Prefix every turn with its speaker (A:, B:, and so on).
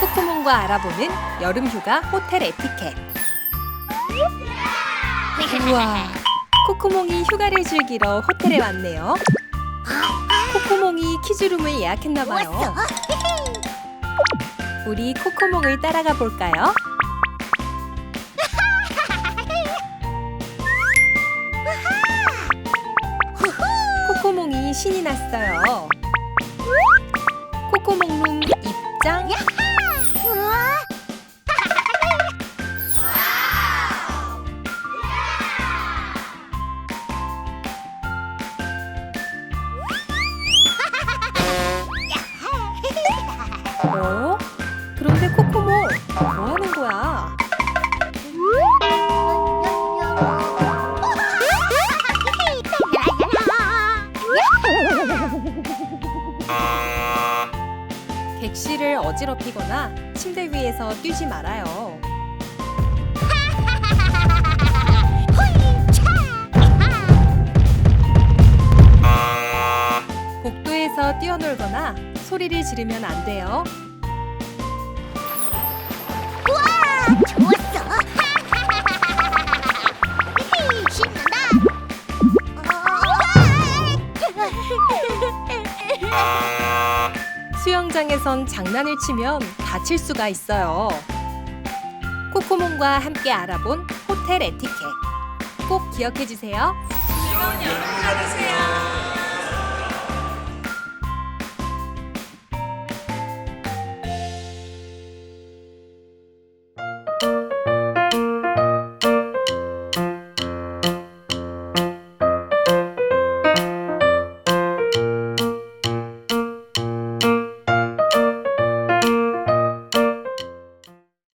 A: 코코몽과 알아보는 여름휴가 호텔 에티켓. 우와, 코코몽이 휴가를 즐기러 호텔에 왔네요. 코코몽이 키즈룸을 예약했나봐요. 우리 코코몽을 따라가 볼까요? 코코몽이 신이 났어요. 코코몽룸 입장. 어? 그런데 코코몽 뭐 하는 거야? 객실을 어지럽히거나 침대 위에서 뛰지 말아요. 복도에서 뛰어놀거나 소리를 지르면 안 돼요.
B: 좋았어. 신난다.
A: 수영장에선 장난을 치면 다칠 수가 있어요. 코코몽과 함께 알아본 호텔 에티켓. 꼭 기억해 주세요.
C: 즐거운 여름.